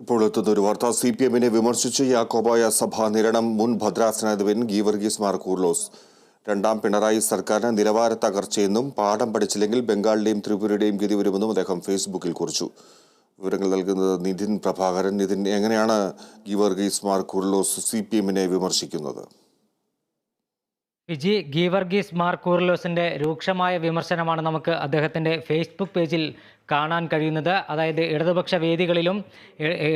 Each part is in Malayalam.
ഇപ്പോൾ വാർത്ത സി പി എമ്മിനെ വിമർശിച്ച് യാക്കോബായ സഭ നിരണം മുൻ ഭദ്രാസനാധിപൻ ഗീവർഗീസ് മാർ കൂർലോസ് രണ്ടാം പിണറായി സർക്കാരിന് നിലവാര തകർച്ചയെന്നും പാഠം പഠിച്ചില്ലെങ്കിൽ ബംഗാളിലെയും ത്രിപുരയുടെയും ഗതി വരുമെന്നും അദ്ദേഹം ഫേസ്ബുക്കിൽ കുറിച്ചു. വിവരങ്ങൾ നൽകുന്നത് നിതിൻ പ്രഭാകരൻ. നിതിൻ എങ്ങനെയാണ് ഗീവർഗീസ് മാർ കൂർലോസ് സി പി എമ്മിനെ വിമർശിക്കുന്നത്? വിജി ഗീവർഗീസ് മാർ കൂർലോസിന്റെ രൂക്ഷമായ വിമർശനമാണ് നമുക്ക് അദ്ദേഹത്തിന്റെ ഫേസ്ബുക്ക് പേജിൽ കാണാൻ കഴിയുന്നത്. അതായത് ഇടതുപക്ഷ വേദികളിലും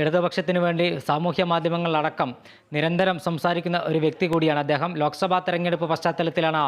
ഇടതുപക്ഷത്തിനു വേണ്ടി സാമൂഹ്യ മാധ്യമങ്ങളിലടക്കം നിരന്തരം സംസാരിക്കുന്ന ഒരു വ്യക്തി കൂടിയാണ് അദ്ദേഹം. ലോക്സഭാ തെരഞ്ഞെടുപ്പ് പശ്ചാത്തലത്തിലാണ്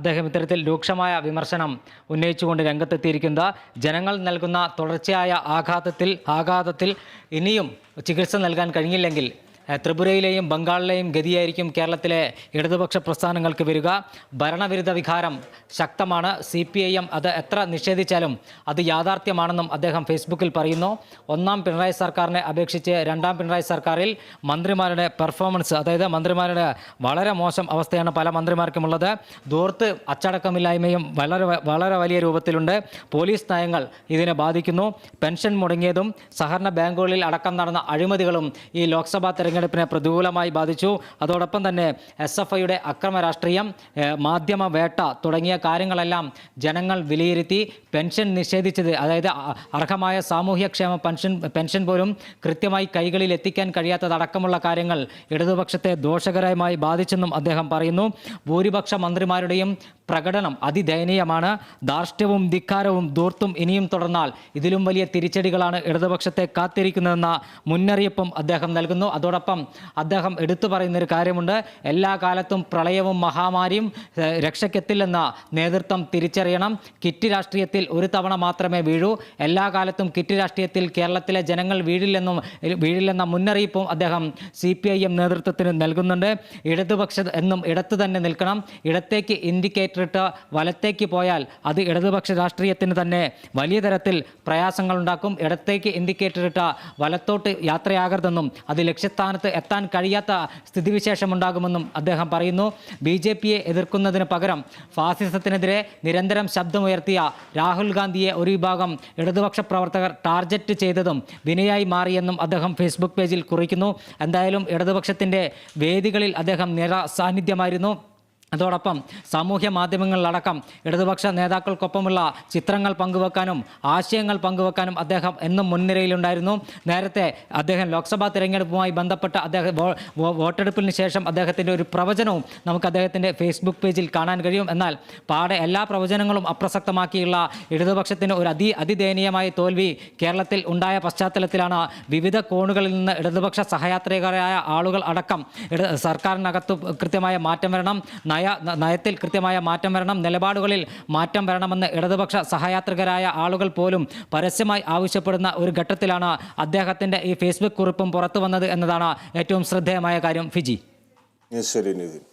അദ്ദേഹം ഇത്തരത്തിൽ രൂക്ഷമായ വിമർശനം ഉന്നയിച്ചുകൊണ്ട് രംഗത്തെത്തിയിരിക്കുന്നത്. ജനങ്ങൾ നൽകുന്ന തുടർച്ചയായ ആഘാതത്തിൽ ആഘാതത്തിൽ ഇനിയും ചികിത്സ നൽകാൻ കഴിഞ്ഞില്ലെങ്കിൽ ത്രിപുരയിലെയും ബംഗാളിലെയും ഗതിയായിരിക്കും കേരളത്തിലെ ഇടതുപക്ഷ പ്രസ്ഥാനങ്ങൾക്ക് വരിക. ഭരണവിരുദ്ധ വികാരം ശക്തമാണ്. സി പി ഐ എം അത് എത്ര നിഷേധിച്ചാലും അത് യാഥാർത്ഥ്യമാണെന്നും അദ്ദേഹം ഫേസ്ബുക്കിൽ പറയുന്നു. ഒന്നാം പിണറായി സർക്കാരിനെ അപേക്ഷിച്ച് രണ്ടാം പിണറായി സർക്കാരിൽ മന്ത്രിമാരുടെ പെർഫോമൻസ് അതായത് മന്ത്രിമാരുടെ വളരെ മോശം അവസ്ഥയാണ് പല മന്ത്രിമാർക്കുമുള്ളത്. ദൂർത്ത് അച്ചടക്കമില്ലായ്മയും വളരെ വളരെ വലിയ രൂപത്തിലുണ്ട്. പോലീസ് നയങ്ങൾ ഇതിനെ ബാധിക്കുന്നു. പെൻഷൻ മുടങ്ങിയതും സഹകരണ ബാങ്കുകളിൽ അടക്കം നടന്ന അഴിമതികളും ഈ ലോക്സഭാ തെരഞ്ഞെടുപ്പിനെ പ്രതികൂലമായി ബാധിച്ചു. അതോടൊപ്പം തന്നെ എസ് എഫ് ഐയുടെ അക്രമ രാഷ്ട്രീയം മാധ്യമ വേട്ട തുടങ്ങിയ കാര്യങ്ങളെല്ലാം ജനങ്ങൾ വിലയിരുത്തി പെൻഷൻ നിഷേധിച്ചത് അതായത് അർഹമായ സാമൂഹ്യക്ഷേമ പെൻഷൻ പെൻഷൻ പോലും കൃത്യമായി കൈകളിൽ എത്തിക്കാൻ കഴിയാത്തതടക്കമുള്ള കാര്യങ്ങൾ ഇടതുപക്ഷത്തെ ദോഷകരമായി ബാധിച്ചെന്നും അദ്ദേഹം പറയുന്നു. ഭൂരിപക്ഷ മന്ത്രിമാരുടെയും പ്രകടനം അതിദയനീയമാണ്. ധാർഷ്ട്യവും ധിക്കാരവും ദൂർത്തും ഇനിയും തുടർന്നാൽ ഇതിലും വലിയ തിരിച്ചടികളാണ് ഇടതുപക്ഷത്തെ കാത്തിരിക്കുന്നതെന്ന മുന്നറിയിപ്പും അദ്ദേഹം നൽകുന്നു. അതോടൊപ്പം അദ്ദേഹം എടുത്തു പറയുന്നൊരു കാര്യമുണ്ട്. എല്ലാ കാലത്തും പ്രളയവും മഹാമാരിയും രക്ഷയ്ക്കെത്തില്ലെന്ന നേതൃത്വം തിരിച്ചറിയണം. കിറ്റ് രാഷ്ട്രീയത്തിൽ ഒരു തവണ മാത്രമേ വീഴൂ. എല്ലാ കാലത്തും കിറ്റ് രാഷ്ട്രീയത്തിൽ കേരളത്തിലെ ജനങ്ങൾ വീഴില്ലെന്നും വീഴില്ലെന്ന മുന്നറിയിപ്പും അദ്ദേഹം സി പി ഐ എം നേതൃത്വത്തിന് നൽകുന്നുണ്ട്. ഇടതുപക്ഷ എന്നും ഇടത്ത് തന്നെ നിൽക്കണം. ഇടത്തേക്ക് ഇൻഡിക്കേറ്റർ ഇട്ട് വലത്തേക്ക് പോയാൽ അത് ഇടതുപക്ഷ രാഷ്ട്രീയത്തിന് തന്നെ വലിയ തരത്തിൽ പ്രയാസങ്ങൾ ഉണ്ടാക്കും ഇടത്തേക്ക് ഇൻഡിക്കേറ്റർ ഇട്ട വലത്തോട്ട് യാത്രയാകരുതെന്നും അത് ലക്ഷ്യസ്ഥാനത്ത് എത്താൻ കഴിയാത്ത സ്ഥിതിവിശേഷം ഉണ്ടാകുമെന്നും അദ്ദേഹം പറയുന്നു. ബി ജെ പിയെ എതിർക്കുന്നതിന് പകരം ഫാസിസത്തിനെതിരെ നിരന്തരം ശബ്ദമുയർത്തിയ രാഹുൽ ഗാന്ധിയെ ഒരു വിഭാഗം ഇടതുപക്ഷ പ്രവർത്തകർ ടാർജറ്റ് ചെയ്തതും വിനയായി മാറിയെന്നും അദ്ദേഹം ഫേസ്ബുക്ക് പേജിൽ കുറിക്കുന്നു. എന്തായാലും ഇടതുപക്ഷത്തിന്റെ വേദികളിൽ അദ്ദേഹം നിറ സാന്നിധ്യമായിരുന്നു അതോടൊപ്പം സാമൂഹ്യ മാധ്യമങ്ങളിലടക്കം ഇടതുപക്ഷ നേതാക്കൾക്കൊപ്പമുള്ള ചിത്രങ്ങൾ പങ്കുവെക്കാനും ആശയങ്ങൾ പങ്കുവെക്കാനും അദ്ദേഹം എന്നും മുൻനിരയിലുണ്ടായിരുന്നു. നേരത്തെ അദ്ദേഹം ലോക്സഭാ തിരഞ്ഞെടുപ്പുമായി ബന്ധപ്പെട്ട അദ്ദേഹം വോട്ടെടുപ്പിന് ശേഷം അദ്ദേഹത്തിന്റെ ഒരു പ്രവചനവും നമുക്ക് അദ്ദേഹത്തിന്റെ ഫേസ്ബുക്ക് പേജിൽ കാണാൻ കഴിയും. എന്നാൽ പാടെ എല്ലാ പ്രവചനങ്ങളും അപ്രസക്തമാക്കിയുള്ള ഇടതുപക്ഷത്തിന് ഒരു അതി അതിദയനീയമായ തോൽവി കേരളത്തിൽ ഉണ്ടായ പശ്ചാത്തലത്തിലാണ് വിവിധ കോണുകളിൽ നിന്ന് ഇടതുപക്ഷ സഹയാത്രികരായ ആളുകൾ അടക്കം സർക്കാരിനകത്ത് കൃത്യമായ മാറ്റം വരണം. നയ നയത്തിൽ കൃത്യമായ മാറ്റം വരണം നിലപാടുകളിൽ മാറ്റം വരണമെന്ന് ഇടതുപക്ഷ സഹയാത്രികരായ ആളുകൾ പോലും പരസ്യമായി ആവശ്യപ്പെടുന്ന ഒരു ഘട്ടത്തിലാണ് അദ്ദേഹത്തിന്റെ ഈ ഫേസ്ബുക്ക് കുറിപ്പും പുറത്തു വന്നത് എന്നതാണ് ഏറ്റവും ശ്രദ്ധേയമായ കാര്യം. ഫിജി. ശരി നിതിൻ.